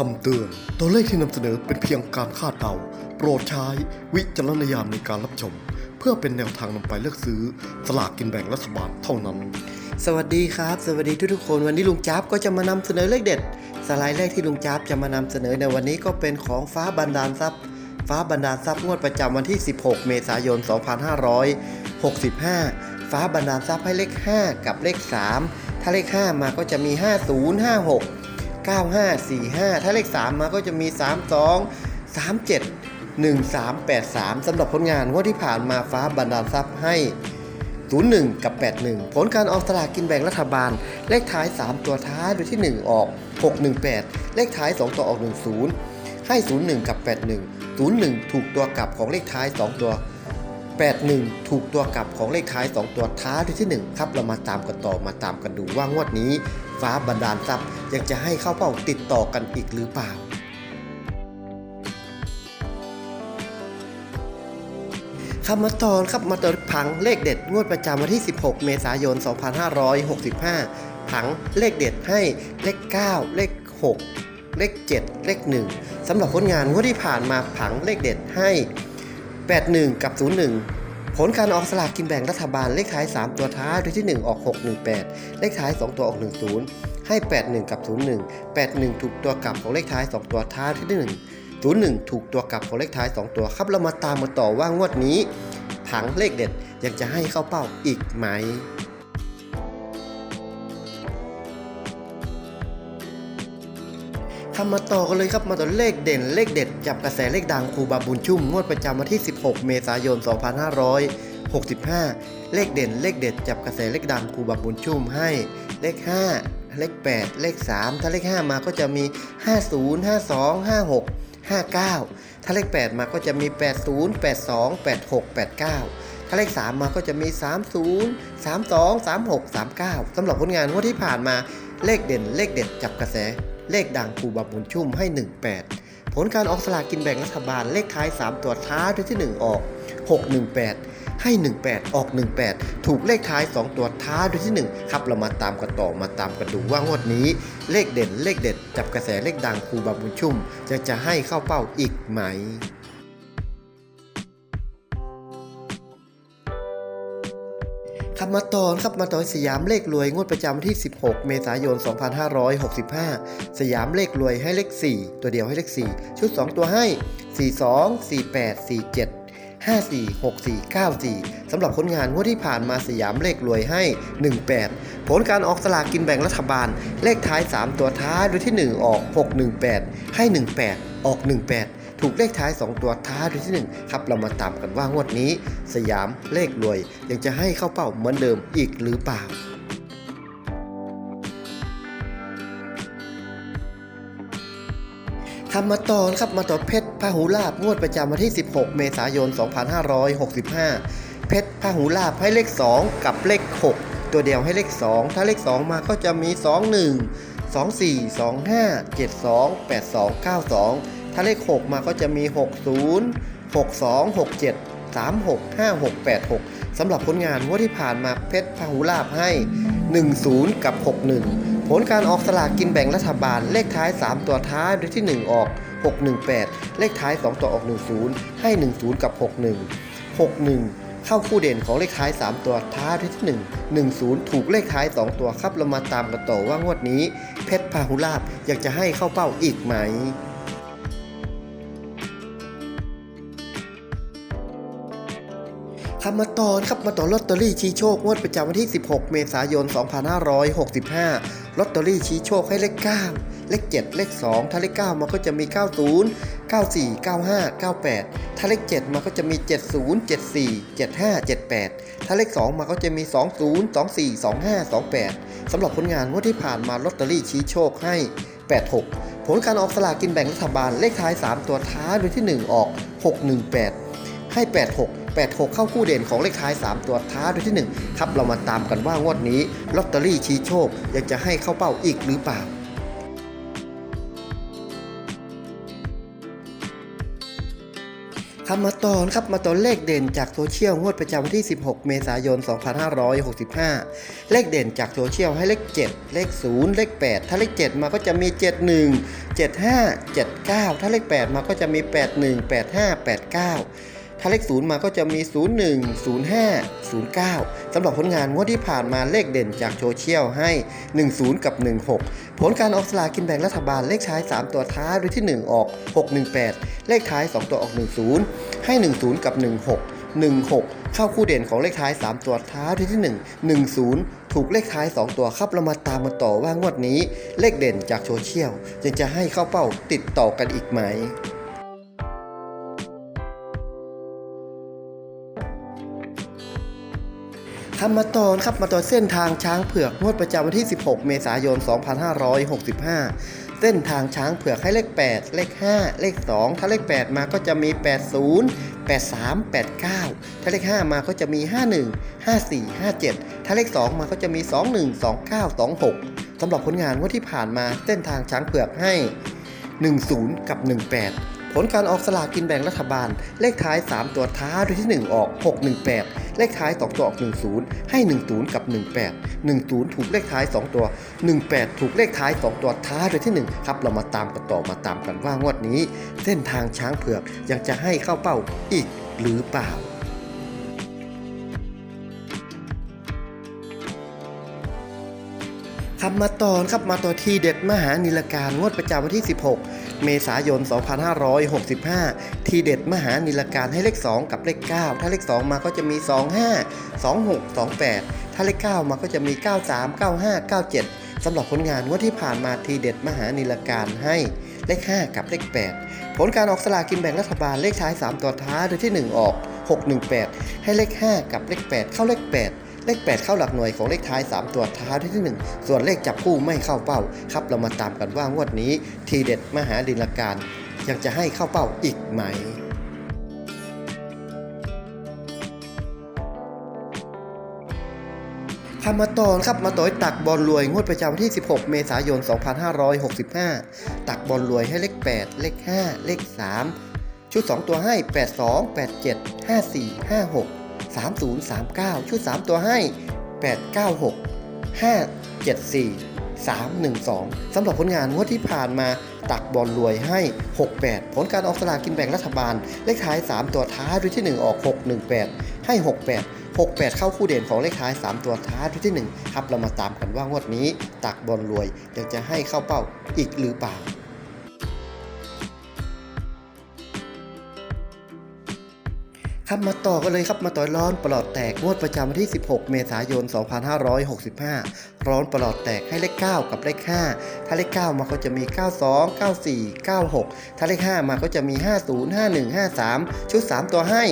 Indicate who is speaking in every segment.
Speaker 1: คำเตือน ตัวเลขที่นำเสนอเป็นเพียงการคาดเดา โปรดใช้วิจารณญาณในการรับชม เพื่อเป็นแนวทางนำไปเลือกซื้อ สลากกินแบ่งรัฐบาลเท่านั้น
Speaker 2: สวัสดีครับ สวัสดีทุกๆคน วันนี้ลุงจ๊าบก็จะมานำเสนอเลขเด็ด สไลด์แรกที่ลุงจ๊าบจะมานำเสนอในวันนี้ก็เป็นของฟ้าบันดาลทรัพย์ ฟ้าบันดาลทรัพย์งวดประจำวันที่ 16 เมษายน 2565 ฟ้าบันดาลทรัพย์ให้เลข 5 กับเลข 3 ถ้าเลข 5 มาก็จะมี 50 56 9545 ถ้าเลข 3 มาก็จะมี 32 37 1383สำหรับผลงานงวดที่ผ่านมาฟ้าบันดาลทรัพย์ให้ 01 กับ 81 ผลการออกสลากกินแบ่งรัฐบาล เลขท้าย 3 ตัวท้ายโดยที่ 1 ออก 618 เลขท้าย 2 ตัวออก 10 ให้ 01 กับ 81 01 ถูกตัวกลับของเลขท้าย 2 ตัว 81 ถูกตัวกลับของเลขท้าย 2 ตัวท้ายโดยที่ 1 ครับ เรามาตามกันต่อมาตามกันดูว่างวดนี้ ฟ้าบันดาลทรัพย์ยังจะให้เข้าเป้าติดต่อกันอีกหรือเปล่าครับมาตอนครับมาตอนผังเลขเด็ดงวดประจำวันที่ 16 เมษายน 2565 ผังเลขเด็ดให้เลข 9 เลข 6 เลข 7 เลข 1สำหรับผลงานงวดที่ผ่านมาผังเลขเด็ดให้ 81 กับ 01 ผลการออกสลากกินแบ่งรัฐบาลเลขท้าย 3 ตัวท้ายโดยที่ 1 ออก 618 เลขท้าย 2 ตัวออก 10 ให้ 81 กับ 01 81 ถูกตัวกลับของเลขท้าย 2 ตัวท้ายที่ 1 01 ถูกตัวกลับของเลขท้าย 2 ตัวครับเรามาตามมาต่อว่างวดนี้ผังเลขเด็ดยังจะให้เข้าเป้าอีกไหม ทำมาต่อกันเลยครับมาต่อเลขเด่นเลขเด็ดจับกระแสเลขดังครูบาบุญชุ่มงวดประจำวันที่ 16 เมษายน 2565 เลขเด่นเลขเด็ดจับกระแสเลขดังครูบาบุญชุ่มให้เลข 5 เลข 8 เลข 3 ถ้าเลข 5 มาก็จะมี 50 52 56 59 ถ้าเลข 8 มาก็จะมี 80 82 86 89 ถ้าเลข 3 มาก็จะมี 30 32 36 39สำหรับผลงานงวดที่ผ่านมาเลขเด่นเลขเด็ดจับกระแส เลขดังปูบับุญชุ่มให้ 18 ผลการออกสลากกินแบ่งรัฐบาลเลขท้าย 3 ตัวท้ายด้วยที่ 1 ออก 618 ให้ 18 ออก 18 ถูกเลขท้าย 2 ตัวท้ายด้วยที่ 1 ครับเรามาตามกันต่อมาตามกันดูว่างวดนี้ เลขเด่นเลขเด็ดจับกระแสเลขดังครูบาบุญชุ่ม จะจะให้เข้าเป้าอีกไหม มาตอนครับมาตอนสยามเลขรวยงวดประจำวันที่ 16 เมษายน 2565 สยามเลขรวยให้เลข 4 ตัวเดียวให้เลข 4 ชุด 2 ตัวให้ 42 48 47 54 64 94 สำหรับผลงานงวดที่ผ่านมาสยามเลขรวยให้ 18 ผลการออกสลากกินแบ่งรัฐบาล เลขท้าย 3 ตัวท้ายโดยที่ 1 ออก 618 ให้ 18 ออก 18 ถูกเลขท้าย 2 ตัวท้ายโดยที่ 1 ครับเรามาตามกันว่างวดนี้ สยามเลขรวย ยังจะให้เข้าเป้าเหมือนเดิมอีกหรือเปล่าทำมาต่อครับมาต่อเพชรพหูลาบงวดประจำวันที่ 16 เมษายน 2565 เพชรพหูลาบให้เลข 2 กับเลข 6 ตัวเดียวให้เลข 2 ถ้าเลข 2 มาก็จะมี 21 24 25 72 82 92 ถ้าเลข 6 มาก็จะมี 60 62 67 36 56 86สำหรับผลงานงวดที่ผ่านมาเพชรพหูลาบให้ 10 กับ 61 ผลการออกสลากกินแบ่งรัฐบาลเลขท้าย 3 ตัวท้ายโดยที่ 1 ออก 618 เลขท้าย 2 ตัวออก 10 ให้ 10 กับ 61 61เข้าคู่เด่นของเลขท้าย 3 ตัวท้ายโดยที่ 1 10 ถูกเลขท้าย 2 ตัวครับเรามาตามกันต่อว่างวดนี้ เพชรพาหุลาบอยากจะให้เข้าเป้าอีกไหม ครับมาต่อครับมาต่อลอตเตอรี่ชี้โชคงวดประจำวันที่ 16 เมษายน 2565 ลอตเตอรี่ชี้โชคให้เลข 9 เลข 7 เลข 2 ถ้าเลข 9 มันก็จะมี 90 94 95 98 ถ้าเลข 7 มันก็จะมี 70 74 75 78 ถ้าเลข 2 มันก็จะมี 20 24 25 28 สำหรับผลงานงวดที่ผ่านมาลอตเตอรี่ชี้โชคให้ 86 ผลการออกสลากกินแบ่งรัฐบาลเลขท้าย 3 ตัวท้ายโดยที่ 1 ออก 618 ให้ 86 86 เข้าคู่เด่นของเลขท้าย 3 ตัวท้ายโดยที่ 1 ครับเรามาตามกันว่างวดนี้ลอตเตอรี่ชี้โชคยังจะให้เข้าเป้าอีกหรือเปล่าคคำมาตอนครับมาตอนเลขเด่นจากโซเชียลงวดประจำวันที่ 16 เมษายน 2565 เลขเด่นจากโซเชียลให้เลข 7 เลข 0 เลข 8 ถ้าเลข 7 มาก็จะมี 71 75 79 ถ้าเลข 8 มาก็จะมี 81 85 89 ถ้าเลข 0 มาก็จะมี 01 05 09สำหรับผลงานงวดที่ผ่านมาเลขเด่นจากโซเชียลให้ 10 กับ 16 ผลการออกสลากินแบ่งรัฐบาลเลขท้าย 3 ตัวท้ายด้วยที่ 1 ออก 618 เลขท้าย 2 ตัวออก 10 ให้ 10 กับ 16 16 เข้าคู่เด่นของเลขท้าย 3 ตัวท้ายด้วยที่ 1 10 ถูกเลขท้าย 2 ตัวครับเรามาตามมาต่อว่างวดนี้ เลขเด่นจากโซเชียลยังจะให้เข้าเป้าติดต่อกันอีกไหม คำมาตอนครับมาตอนเส้นทางช้างเผือกงวดประจำวันที่ 16 เมษายน 2565 เส้นทางช้างเผือกให้เลข 8 เลข 5 เลข 2 ถ้าเลข 8 มาก็จะมี 80 83 89 ถ้าเลข 5 มาก็จะมี 51 54 57 ถ้าเลข 2 มาก็จะมี 21 29 26สำหรับผลงานว่าที่ผ่านมาเส้นทางช้างเผือกให้ 10 กับ 18 ผลการออกสลากกินแบ่งรัฐบาล เลขท้าย 3 ตัวท้ายด้วยที่ 1 ออก 618 เลขท้าย 2 ตัวออก 10 ให้ 10 กับ 18 10 ถูกเลขท้าย 2 ตัว 18 ถูกเลขท้าย 2 ตัวท้ายด้วยที่ 1 ครับ เรามาตามกันต่อมาตามกันว่างวดนี้ เส้นทางช้างเผือกยังจะให้เข้าเป้าอีกหรือเปล่าครับมาตอนครับมาต่อที่เด็ดมหานิลการงวดประจำวันที่ 16 เมษายน 2565 ทีเด็ดมหานิลการให้เลข 2 กับเลข 9 ถ้าเลข 2 มาก็จะมี 25 26 28 ถ้าเลข 9 มาก็จะมี 93 95 97 สำหรับผลงานงวดที่ผ่านมาทีเด็ดมหานิลการให้เลข 5 กับเลข 8 ผลการออกสลากกินแบ่งรัฐบาลเลขท้าย 3 ตัวท้ายโดยที่ 1 ออก 618 ให้เลข 5 กับเลข 8 เข้าเลข 8 เลข 8 เข้าหลักหน่วยของเลขท้าย 3 ตัวท้ายที่ที่1ส่วนเลขจับคู่ไม่เข้าเป้า ครับเรามาตามกันว่างวดนี้ ทีเด็ดมหาดิลการ ยังจะให้เข้าเป้าอีกไหมคำมาตอนครับมาต่อยตักบอลรวยงวดประจำวันที่ 16 เมษายน 2565 ตักบอลรวยให้เลข 8 เลข 5 เลข 3 ชุด 2 ตัวให้ 82 87 54 56 30 39 ชุด 3 ตัวให้ 896 574 312 สำหรับผลงานงวดที่ผ่านมาตักบอลรวยให้ 68 ผลการออกสลากกินแบ่งรัฐบาล เลขท้าย 3 ตัวท้ายด้วยที่ 1 ออก 618 ให้ 68 68 เข้าคู่เด่นของเลขท้าย 3 ตัวท้ายด้วยที่ 1 ครับเรามาตามกันว่างวดนี้ ตักบอลรวยยังจะให้เข้าเป้าอีกหรือเปล่า ครับมาต่อกันเลยครับมาต่อยร้อนปลอดแตกงวดประจำวันที่ 16 เมษายน 2565 ร้อนปลอดแตกให้เลข 9 กับเลข 5 ถ้าเลข 9 มาก็จะมี 92 94 96 ถ้าเลข 5 มาก็จะมี 50 51 53 ชุด 3 ตัวให้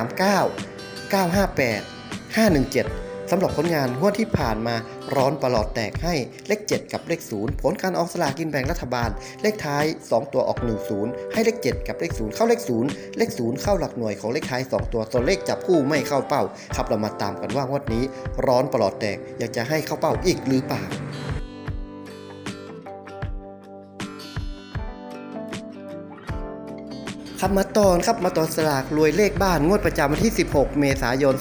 Speaker 2: 239 958 517 สำหรับผลงานงวดที่ผ่านมาร้อนประหลอดแตกให้เลข 7 กับเลข 0 ผลการออกสลากกินแบ่งรัฐบาล เลขท้าย 2 ตัวออก 10 ให้เลข 7 กับเลข 0 เข้าเลข 0 เลข 0 เข้าหลักหน่วยของเลขท้าย 2 ตัวส่วนเลขจับคู่ไม่เข้าเป้า ครับเรามาตามกันว่างวดนี้ ร้อนประหลอดแตกอยากจะให้เข้าเป้าอีกหรือเปล่า ครับมาตอนครับมาตอนสลากรวยเลขบ้านงวดประจำวันที่ 16 เมษายน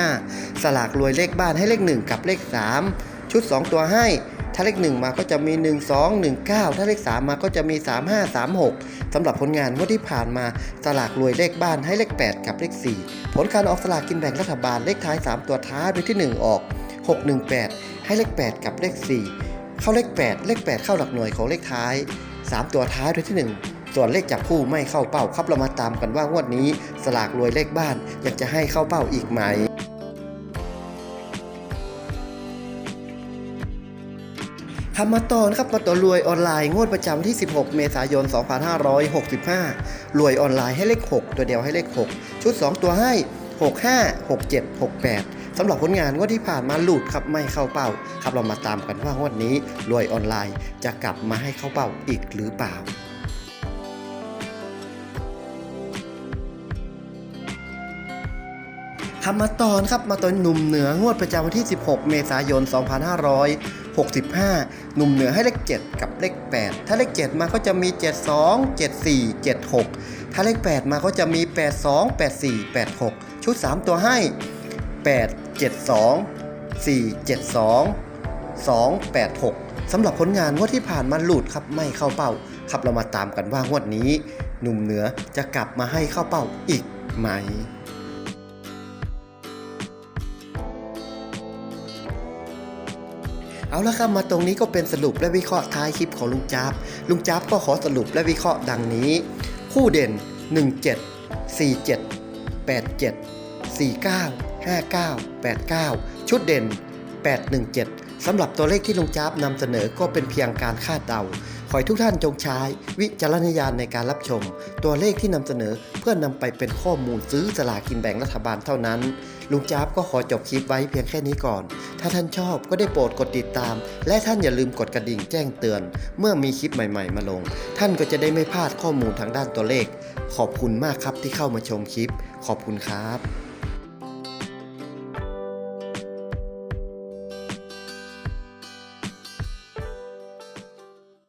Speaker 2: 2565 สลากรวยเลขบ้านให้เลข 1 กับเลข 3 ชุด 2 ตัวให้ ถ้าเลข 1 มาก็จะมี 1 2 1 9 ถ้าเลข 3 มาก็จะมี 3 5 3 6สำหรับผลงานงวดที่ผ่านมาสลากรวยเลขบ้านให้เลข 8 กับเลข 4 ผลการออกสลากกินแบ่งรัฐบาลเลขท้าย 3 ตัวท้ายด้วยที่ 1 ออก 618 ให้เลข 8 กับเลข 4 เข้าเลข 8 เลข 8 เข้าหลักหน่วยของเลขท้าย 3 ตัวท้ายด้วยที่ 1 ส่วนเลขจับคู่ไม่เข้าเป้าครับเรามาตามกันว่างวดนี้ สลากรวยเลขบ้าน อยากจะให้เข้าเป้าอีกไหมครับมาตอนครับมาต่อรวยออนไลน์งวดประจำที่ 16 เมษายน 2565 รวยออนไลน์ให้เลข 6 ตัวเดียวให้เลข 6 ชุด 2 ตัวให้ 65 67 68สำหรับผลงานงวดที่ผ่านมาหลุดครับไม่เข้าเป้า ครับเรามาตามกันว่างวดนี้รวยออนไลน์จะกลับมาให้เข้าเป้าอีกหรือเปล่า ครับมาตอนครับมาตอนหนุ่มเหนืองวดประจำวันที่ 16 เมษายน 2565 หนุ่มเหนือให้เลข 7 กับเลข 8 ถ้าเลข 7 มาก็จะมี 72 74 76 ถ้าเลข 8 มาก็จะมี 82 84 86 ชุด 3 ตัวให้ 8 72 4 72 2 8 6สำหรับผลงานงวดที่ผ่านมาหลุดครับไม่เข้าเป้าครับเรามาตามกันว่างวดนี้ หนุ่มเหนือจะกลับมาให้เข้าเป้าอีกไหม เอาละครับมาตรงนี้ก็เป็นสรุปและวิเคราะห์ท้ายคลิปของลุงจ๊าบลุงจ๊าบก็ขอสรุปและวิเคราะห์ดังนี้ คู่เด่น 17 47 87 49 59 89 ชุดเด่น 817 สำหรับตัวเลขที่ลุงจ๊าบนำเสนอก็เป็นเพียงการคาดเดาขอให้ทุกท่านจงใช้วิจารณญาณในการรับชม ตัวเลขที่นำเสนอ เพื่อนำไปเป็นข้อมูลซื้อสลากินแบ่งรัฐบาลเท่านั้น ลุงจ๊าบก็ขอจบคลิปไว้เพียงแค่นี้ก่อน ถ้าท่านชอบก็ได้โปรดกดติดตาม และท่านอย่าลืมกดกระดิ่งแจ้งเตือน เมื่อมีคลิปใหม่ๆ มาลง ท่านก็จะได้ไม่พลาดข้อมูลทางด้านตัวเลข ขอบคุณมากครับที่เข้ามาชมคลิป ขอบคุณครับ